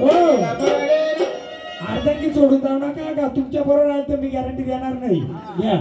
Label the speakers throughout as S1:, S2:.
S1: हो. अर्ध्यांनी सोडून जाऊ नका का तुमच्या बरोबर आलं तर मी गॅरंटी देणार नाही. या.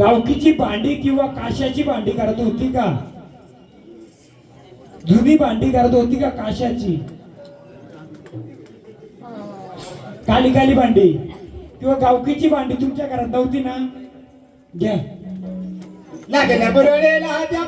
S1: गावकीची भांडी किंवा काशाची भांडी करत होती का? जुनी भांडी करत होती का काशाची? काली काली भांडी. किंवा गावकीची भांडी तुमच्या घरात नव्हती ना? घ्या.
S2: लागल्या बरोबर लागल्या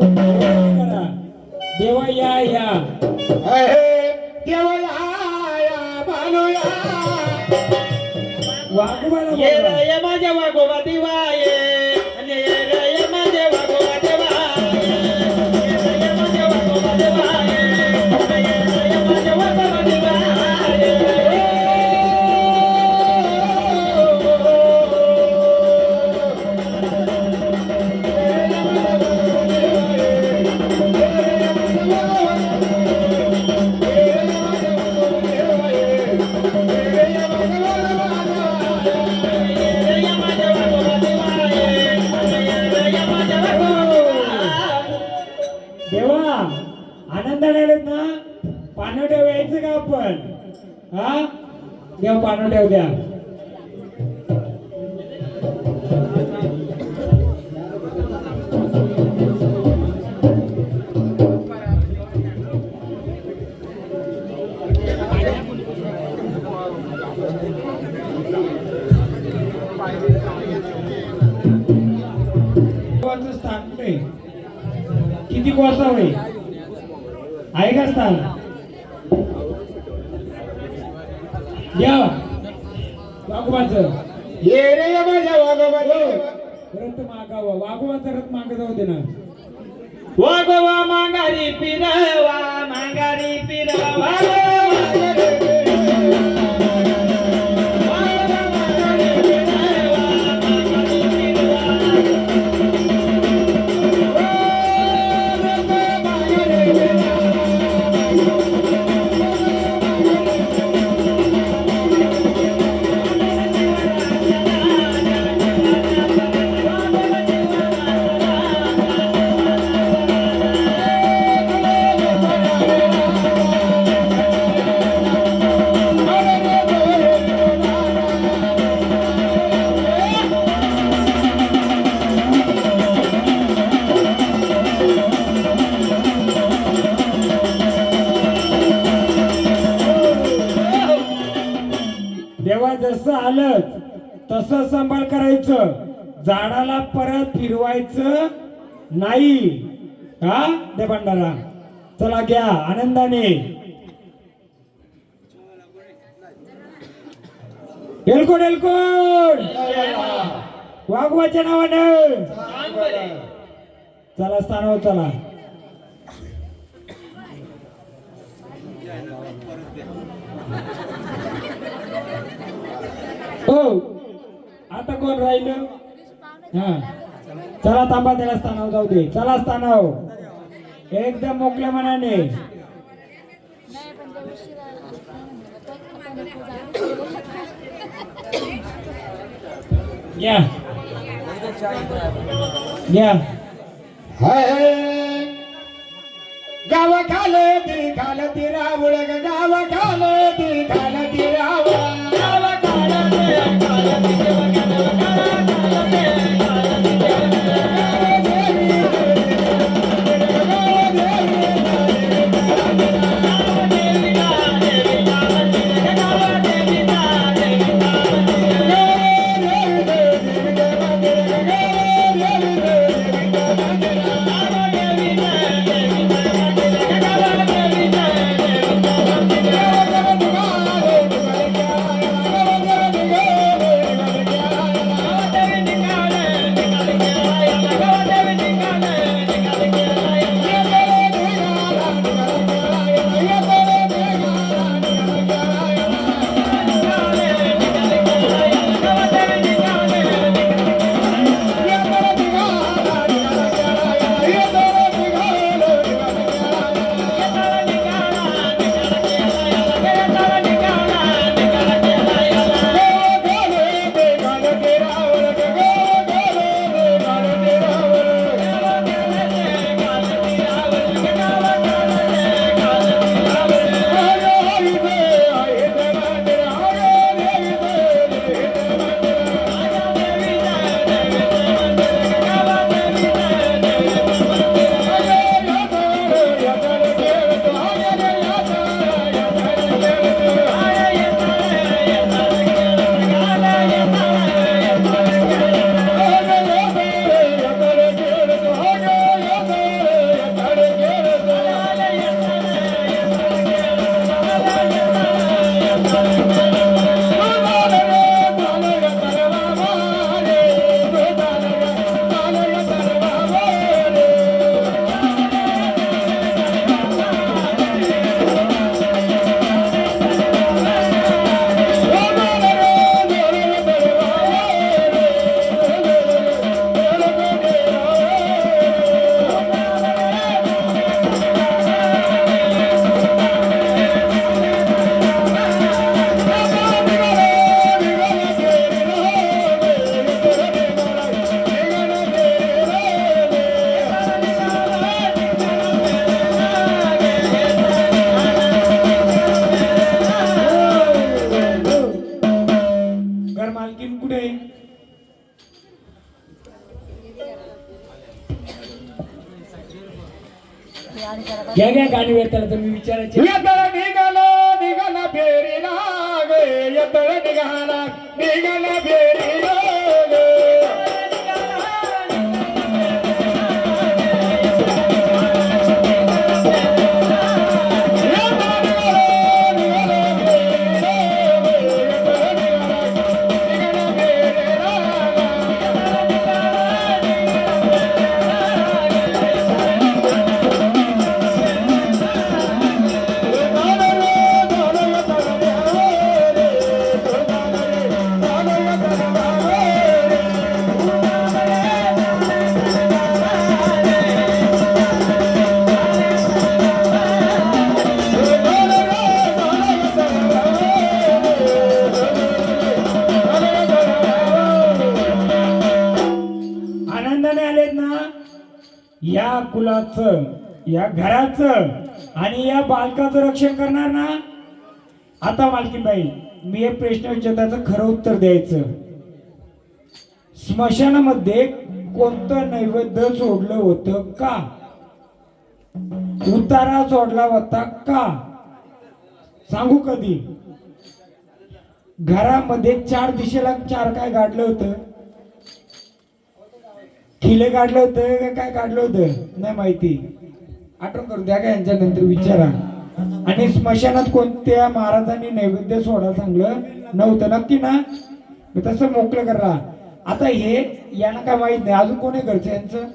S1: देवाला पो- आडवा करा देवा या या
S2: अहे देवया या बालूया
S1: वाघोबाला
S3: ये
S1: बोलवा.
S3: रे ये माझ्या वाघोबा दिवा देवा
S1: आनंदाने आलेत ना? पानवट्या यायचं का आपण? हा? देव पानवट्या द्या. किती कोसा होय आहे का स्थान? या. वाघोबाचं.
S2: ये रे माझ्या वाघोबा.
S1: रथ मागावा. वाघोबाचा रथ मागत होते ना.
S3: वाघोबा मांगारी पिरवा मांगारी पिरवा
S1: जसं आलंच तसं सांभाळ करायचं. झाडाला परत फिरवायचं नाही. हा? दे भंडारा. चला घ्या आनंदाने. एलकोड एलकोड वाघवाच्या नावाने. चला स्थानावर चला. हो. आता कोण राहिलं? हा. चला थांबा त्याला स्थानावर जाऊ दे. चला स्थानावर. एकदम मोकल्या मनाने. या. या.
S2: हाय गाव खाल ती खाल ती रावळ गाव खाल ती खाल
S1: घ्या घ्या गाणी वेताला तुम्ही विचारायचे
S2: येतळ निघाला निघाला फेरीला ग येतळ निघाला
S1: कुलाचं या घराचं आणि या बालकाचं रक्षण करणार ना? आता मालकीबाई मी एक प्रश्न विचारताचं खरं उत्तर द्यायचं. स्मशानामध्ये कोणतं नैवेद्य सोडलं होतं का? उतारा सोडला होता का? सांगू कधी? घरामध्ये चार दिशेला चार काय गाडलं होतं? हिले काढलं होतं का काय काढलं होतं? नाही माहिती. आठवण करू द्या का यांच्या नंतर विचारा. आणि स्मशानात कोणत्या महाराजांनी नैवेद्य सोडायला सांगलं नव्हतं? नक्की ना? मी तसं मोकळं करा आता हे यांना काय माहीत नाही. अजून कोणी घरचं यांचं?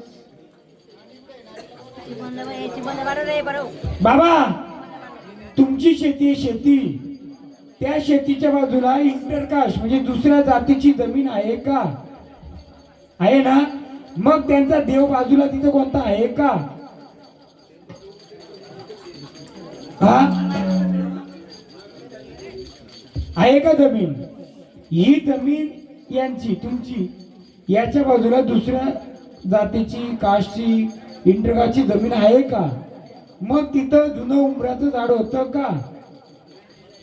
S1: बाबा तुमची शेती आहे शेती. त्या शेतीच्या बाजूला इंटरकास्ट म्हणजे दुसऱ्या जातीची जमीन आहे का? आहे ना? मग त्यांचा देव बाजूला तिथं कोणता आहे? का? हा? आहे का जमीन? ही जमीन यांची तुमची. याच्या बाजूला दुसऱ्या जातीची काशची इंटरकास्टची जमीन आहे का? मग तिथं जुनं उंबराचं झाड होतं का?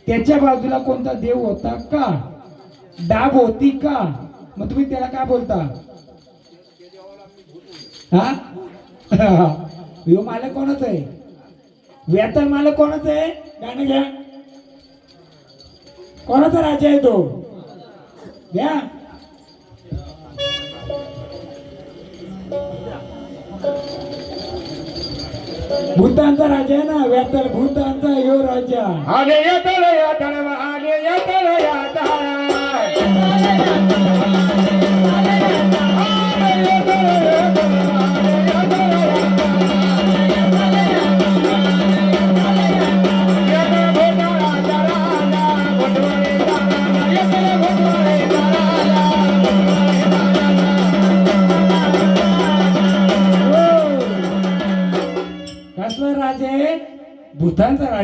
S1: त्याच्या बाजूला कोणता देव होता का? डाब होती का? मग तुम्ही त्याला काय बोलता? हा? ह्यो मालक कोणाच आहे? वेतन मालक कोणाच आहे? गाणं घ्या. कोणाचा राजा आहे तो? घ्या. भूतांचा राजा आहे ना? व्यातर भूतांचा यो राजा
S2: आले येतळ यातळ आले येतळ यातळ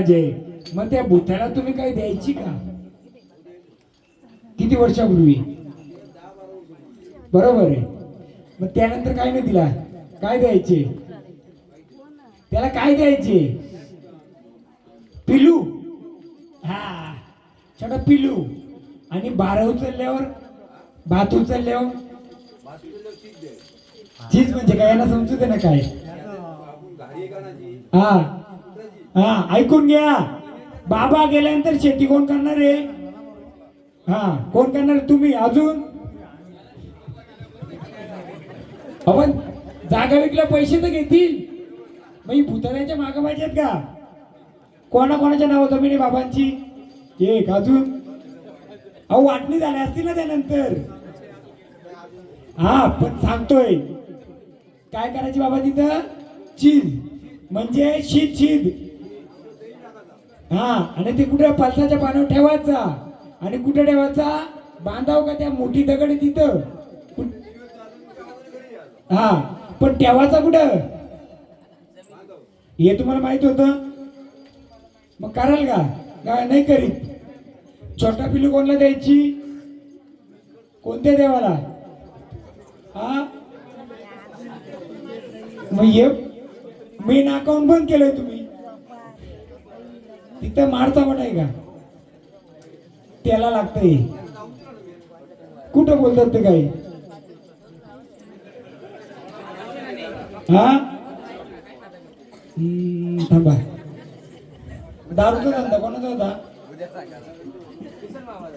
S1: भूतांचा आहे मग त्या भूताला तुम्ही काही द्यायची का? किती वर्षापूर्वी? बरोबर आहे. मग त्यानंतर काय नाही दिला? काय द्यायचे? त्याला काय द्यायचे? पिलू हा. छोटा पिलू आणि बारा उचलल्यावर? भात उचलल्यावर? चीज म्हणजे काय? यांना समजू दे ना काय? हा. हा ऐकून घ्या. बाबा गेल्यानंतर शेती कोण करणार आहे? हा कोण करणार तुम्ही? अजून? आपण जागा विकल्या पैसे तर घेतील. मग ही भूतानाच्या मागं पाहिजेत का? कोणा कोणाच्या नाव जमिनी बाबांची? एक अजून? अहो वाटणी झाल्या असतील ना त्यानंतर. हा पण सांगतोय. काय करायची बाबा तिथं? चीज. म्हणजे शीत शीत. हा आणि ते कुठे पलसाच्या पानावर ठेवायचा? आणि कुठे ठेवायचा? बांधाव का त्या मोठी दगड तिथं? हा पण ठेवायचा कुठं? हे तुम्हाला माहीत होतं? मग कराल का? काय नाही करीत? छोटा पिलू कोणला द्यायची? कोणत्या देवाला? हा? मग हे मेन अकाउंट बंद केलंय तुम्ही. इथं मारता पण आहे का? त्याला लागतंय. कुठं बोलतात ते काही? हा? थांबा. दारूचा धंदा कोणाचा होता?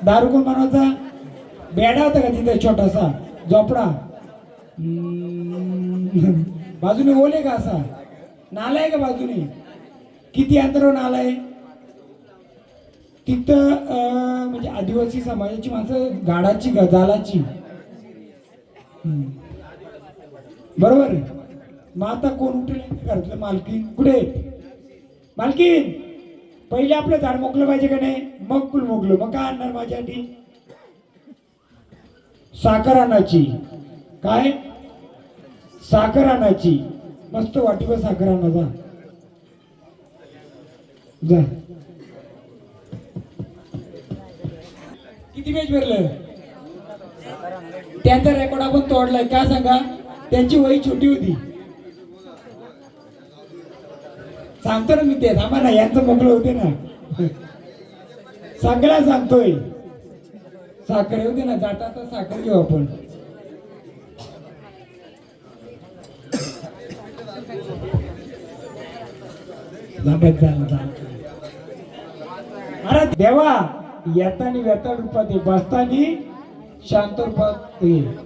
S1: दारू कोण बनवायचा? बेडा होता का तिथे छोटासा? झोपडा? बाजूने ओले का असा? नाला आहे का बाजूने? किती अंतरावर नाला आहे? तिथं म्हणजे आदिवासी समाजाची माणसं गाडाची गजालाची. बरोबर? मग आता कोण उठेल? घरातलं मालकीन. कुठे? मालकीन! पहिले आपलं झाड मोकलं पाहिजे का नाही? मग कुल मोकलं. मग काय आणणार माझ्यासाठी? साखर आणायची. काय? साखर आणायची. मस्त वाटीवर साखर आणा जा. किती मॅच भरलं? त्यांचा रेकॉर्ड आपण तोडलाय. का सांगा? त्यांची वही छोटी होती. सांगतो ना मी ते. थांबा ना यांचं मोकळं होते ना. सगळा सांगतोय. साखर येऊ दे ना जाता तर साखर घेऊ आपण. अरे देवा! येतानी व्यताळ रूपात ये बसतानी शांत रूपात ये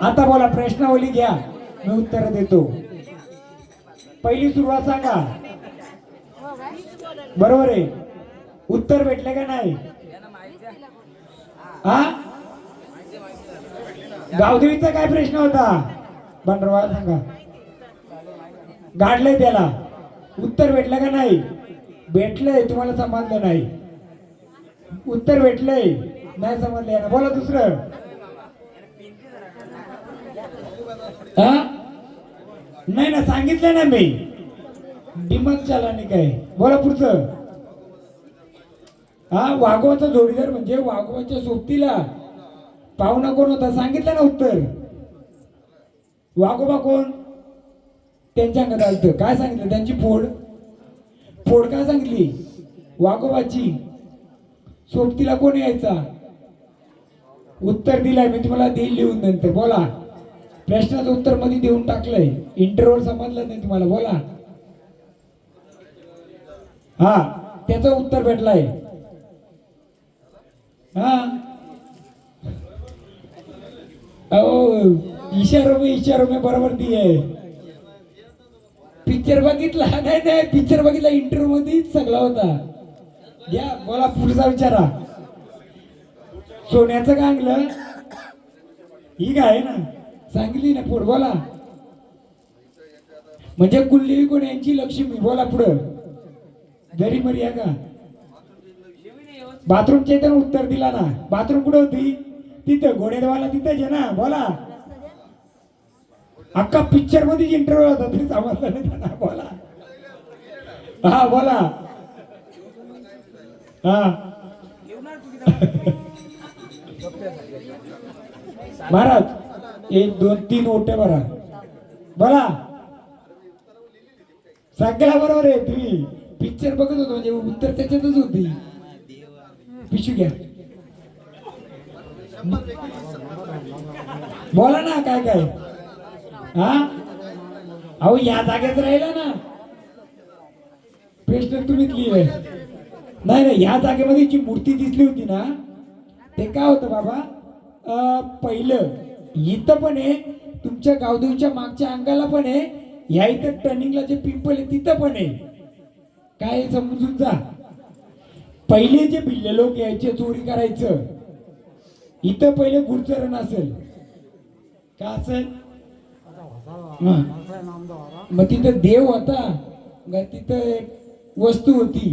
S1: आता बोला प्रश्नावली घ्या. मी उत्तर देतो. पहिली सुरुवात सांगा. बरोबर आहे. उत्तर भेटले का नाही? हा गावदेवीचा काय प्रश्न होता? बंडरवा सांगा. गाडलंय त्याला. उत्तर भेटलं का नाही? भेटलंय तुम्हाला समजलं नाही. उत्तर भेटलंय नाही समजलं ना बोला दुसरं. हा? नाही ना सांगितलं ना मी. डिमत चालाने काय? बोला पुढचं. हा वाघवाचा जोडीदार म्हणजे वाघवाच्या सोबतीला पाहुणा कोण होता? सांगितलं ना उत्तर. वाघोबा कोण? त्यांच्या अंगात आलत. काय सांगितलं? त्यांची फोड? फोड काय सांगितली वाघोबाची. सोबतीला कोण यायचा? उत्तर दिलंय मी तुम्हाला देईल लिहून नंतर. बोला. प्रश्नाचं उत्तरमध्ये देऊन टाकलंय. इंटरव्हल समजलं नाही तुम्हाला. बोला. हा त्याचं उत्तर भेटलंय. हा. अहो इशारो में इशारो में बरोबर दिये पिक्चर बघितला? नाही नाही पिक्चर बघितला. इंटरव्ह्यू मध्येच सगळा होता. घ्या बोला पुढचा विचारा. सोन्याचं गांगलं ही काय ना? सांगली ना पुढ बोला. म्हणजे कुलदेवी कोण यांची लक्ष्मी बोला पुढं. घरी मरी या का बाथरूमच्या इथं उत्तर दिला ना. बाथरूम कुठं होती? तिथं घोडेदवाला तिथंच आहे ना बोला. अख्खा पिक्चरमध्ये इंटरव्ह्यू होता तरी समजलं नाही त्यांना बोला. हा बोला. हा. महाराज एक दोन तीन ओटे भरा. बोला. सगळ्या बरोबर आहे तुम्ही पिक्चर बघत होतो म्हणजे उत्तर त्याच्यातच होती. पिशू घ्या. बोला ना काय काय? हा? अहो या जागेत राहिला ना. पेस्ट तुम्हीच लिहिले. नाही नाही या जागेमध्ये जी मूर्ती दिसली होती ना ते काय होतं बाबा? अं, पहिलं इथं पण आहे तुमच्या गावदेवच्या मागच्या अंगाला पण आहे ह्या इथं टर्निंगला जे पिंपल आहे तिथं पण आहे. काय समजून जा. पहिले जे भिल्ले लोक यायचे चोरी करायचं इथं पहिले गुरुचरण असेल. का असेल? मग तिथं देव होता. का तिथं एक वस्तू होती.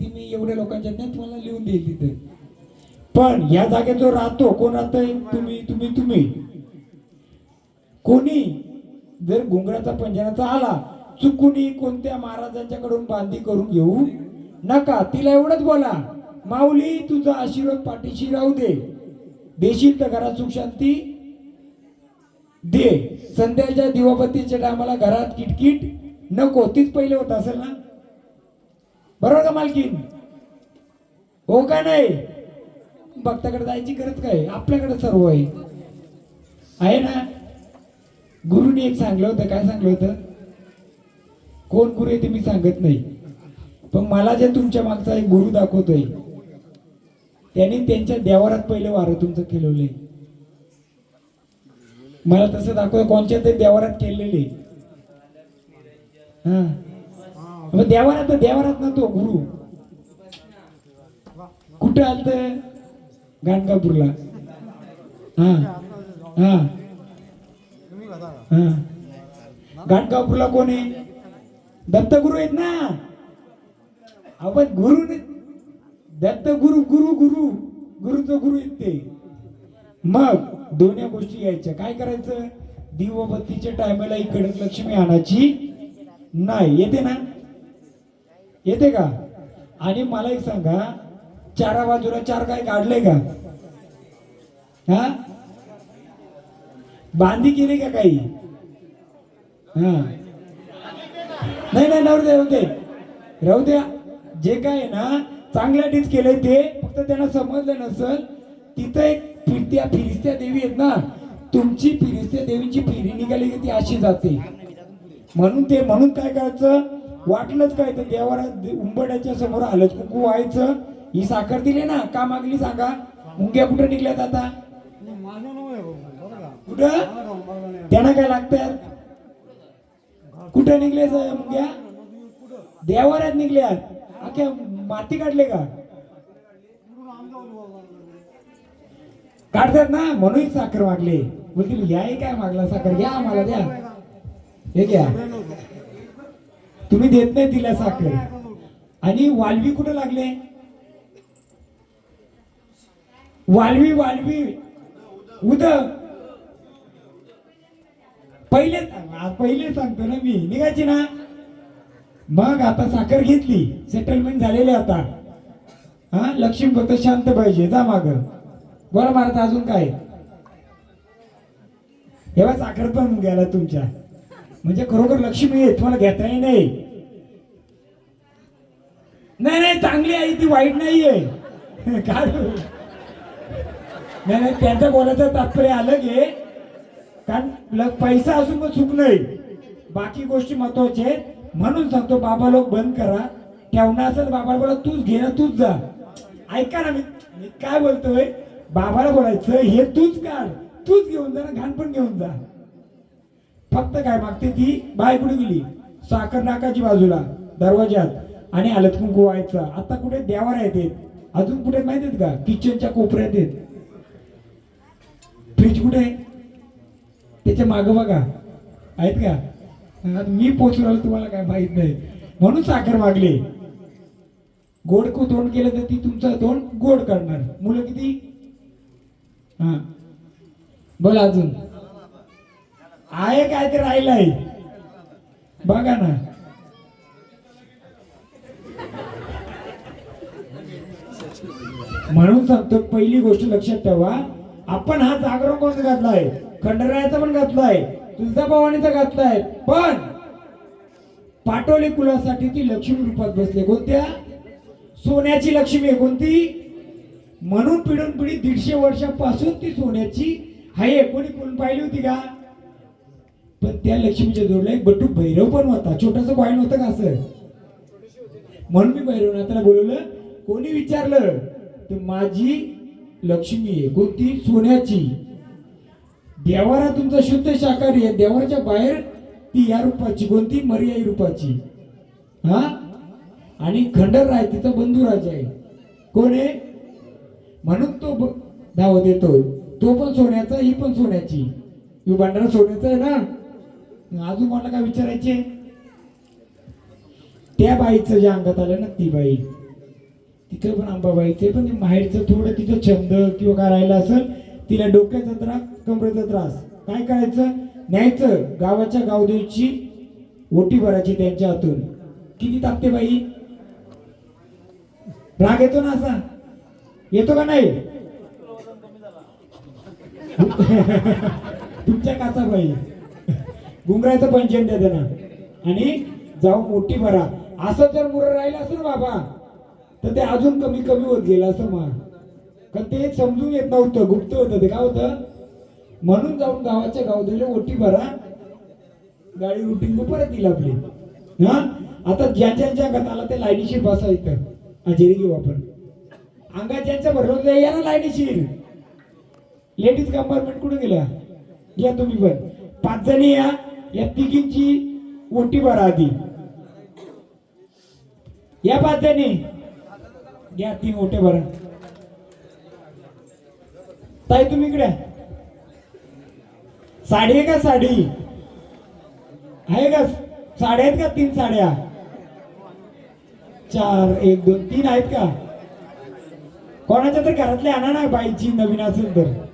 S1: ती मी एवढ्या लोकांच्या नाही तुम्हाला लिहून देईल तिथे. पण या जागेत जो राहतो कोण राहतोय तुम्ही तुम्ही तुम्ही. कोणी जर घुंगराचा पंजनाचा आला चुकुनी कोणत्या महाराजांच्याकडून बांधी करून घेऊ नका. तिला एवढंच बोला माऊली तुझा आशीर्वाद पाठीशी राहू दे. देशील तर घरात सुख शांती दे. संध्याच्या दिवाबत्तीच्या टायमाला घरात किटकिट नको. तीच पहिले होत असेल ना? बरोबर का मालकीन? हो का नाही? भक्ताकडे जायची गरज काय? आपल्याकडे सर्व आहे. आहे ना? गुरुनी एक सांगलं होतं. काय सांगलं होतं? कोण गुरु आहे ते मी सांगत नाही. पण मला जे तुमच्या मागचा एक गुरु दाखवतोय त्यांनी त्यांच्या देवारात पहिले वारं तुमचं खेळवलंय. आहे मला तसं दाखव कोणच्या ते देवारात केलेले. हा. मग देवारात देवारात ना तो गुरु. कुठं आलत? गाणगापूरला. हा. हा. हा. गाणगापूरला कोण आहे? दत्तगुरु आहेत ना. आपण गुरु नाही. दत्त गुरु गुरु गुरु. गुरुचं गुरु आहेत ते. मग दोन्ही गोष्टी यायच्या. काय करायचं? दिवबत्तीच्या टायमाला इकडे लक्ष्मी आणायची नाही. येते ना? येते का? आणि मला एक सांगा चारा बाजूला चार काय काढले का? हा? बांधी केली का काही? हा. नाही नाही राहू दे राहू दे. राहू द्या. जे काय आहे ना डीच केलंय ते फक्त त्यांना समजलं नसल तिथं एक फिरत्या फिरिस्त्या देवी आहेत ना तुमची फिरिस्त्या देवीची फेरी निघाली की ती अशी जाते. म्हणून ते म्हणून काय करायचं? वाटलंच काय तर देवाला उंबड्याच्या समोर आलं कुकू व्हायचं. ही साखर दिली ना का मागली सांगा? मुंग्या कुठं निघल्यात आता? कुठं? त्यांना काय लागतात कुठं निघले मुंग्या? देवाऱ्यात निघल्यात. अख्या माती काढले का? काढतात ना म्हणून साखर मागले बोलतील घ्या हे काय मागला साखर? घ्या आम्हाला द्या. हे घ्या. तुम्ही देत नाही तिला साखर. आणि वालवी कुठं लागले? वालवी वालवी. उद. पहिले पहिले सांगतो ना मी. निघायची ना? मग आता साखर घेतली. सेटलमेंट झालेली आता. हा लक्ष्मी फक्त शांत पाहिजे. जा माग. बरं महाराज अजून काय? तेव्हा साखर पण गेला तुमच्या. म्हणजे खरोखर लक्ष्मी आहे तुम्हाला घेताही नाही. नाही नाही चांगली आहे ती वाईट नाहीये काय? नाही नाही त्यांचं बोलायचं तात्पर्य आलं घे कारण पैसा असून पण सुख नाही. बाकी गोष्टी महत्त्वाच्या आहेत. म्हणून सांगतो बाबा लोक बंद करा. ठेवणार असेल बाबा बोला तूच घे ना तूच जा. ऐका ना मी मी काय बोलतोय? बाबाला बोलायचं हे तूच काढ तूच घेऊन जा ना घाण पण घेऊन जा. फक्त काय मागते ती? बाय कुठे गेली? साखर नाकाची बाजूला दरवाज्यात. आणि आलं कुंकू व्हायचं. आता कुठे? देवार येते अजून कुठे माहिती आहेत का? किचनच्या कोपऱ्यात येत फ्रीज कुठे? आहे त्याच्या माग बघा. आहेत का? मी पोचू आलो तुम्हाला काय माहीत नाही. म्हणून साखर मागली. गोड को तोंड केलं तर ती तुमचं तोंड गोड करणार. मुलं किती? हा. बोला अजून. आहे काय ते राहिलंय. बघा ना. म्हणून सांगतो पहिली गोष्ट लक्षात ठेवा. आपण हा जागरण कोण घातलाय? खंडरायाचा पण घातलाय. तुळजाभवानीचा घातलाय. पण पाटोली कुलासाठी ती लक्ष्मी रूपात बसले. कोणत्या? सोन्याची लक्ष्मी आहे. कोणती? म्हणून पिढून पिढी दीडशे वर्षापासून ती सोन्याची आहे. कोणी कोण पाहिली होती का? पण त्या लक्ष्मीच्या जोडला एक बटू भैरव पण होता. छोटस कॉईन होतं का असं? म्हणून मी भैरवनाथाला बोलवलं कोणी विचारलं? तर माझी लक्ष्मी आहे. कोणती? सोन्याची. देवारा तुमचा शुद्ध शाकाहारी आहे. देवाच्या बाहेर ती या रूपाची कोणती? मर्याई रूपाची. हा? आणि खंडरराय तिचा बंधू राजा आहे. कोण आहे? म्हणून तो ब- धावत येतो तो पण सोन्याचा ही पण सोन्याची. ही भांडारा सोन्याचा आहे ना? अजून मला काय विचारायचे? त्या बाईचं जे अंगात आलं ना ती बाई. तिचं पण अंबाबाईचे पण माहेरचं थोडं तिचं छंद किंवा काय राहिलं असेल तिला डोक्याचा त्रास कमरेचा त्रास. काय करायचं? न्यायचं. गावाच्या गावदेवची ओटी भरायची त्यांच्या हातून. किती तापते बाई? राग येतो ना असा? येतो का नाही? तुमच्या काचा पाहिजे गुंगरायचं पंचन द्या त्यांना. आणि जाऊ मोठी भरा. असं जर मुर राहिलं असं ना बाबा तर ते अजून कमी कमी होत गेलं असं मग. कारण ते समजून येत नव्हतं गुप्त होतं ते. काय होतं? म्हणून जाऊन गावाच्या गावदेवीला ओटी भरा. गाडी रुटीन परत येईल आपली. हा? आता ज्या ज्यांच्या ज्या आला ते लाईनीशीर बसायचं हजेरी घेऊ आपण. अंगात ज्यांचं भरलं या ना लाईनीशीर लेडीज कंपार्टमेंट कुठे गेल्या या तुम्ही पण. पाच जणी या या तिघींची ओटी भरा आधी. या पाच जणी. घ्या तीन ओटे भरा. ताई तुम्ही इकडे साडी आहे का साडी? आहे का? साड्या आहेत का? तीन साड्या. चार एक दोन तीन आहेत का? कोणाच्या तर घरातल्या आणा ना बाईची नवीन असेल तर.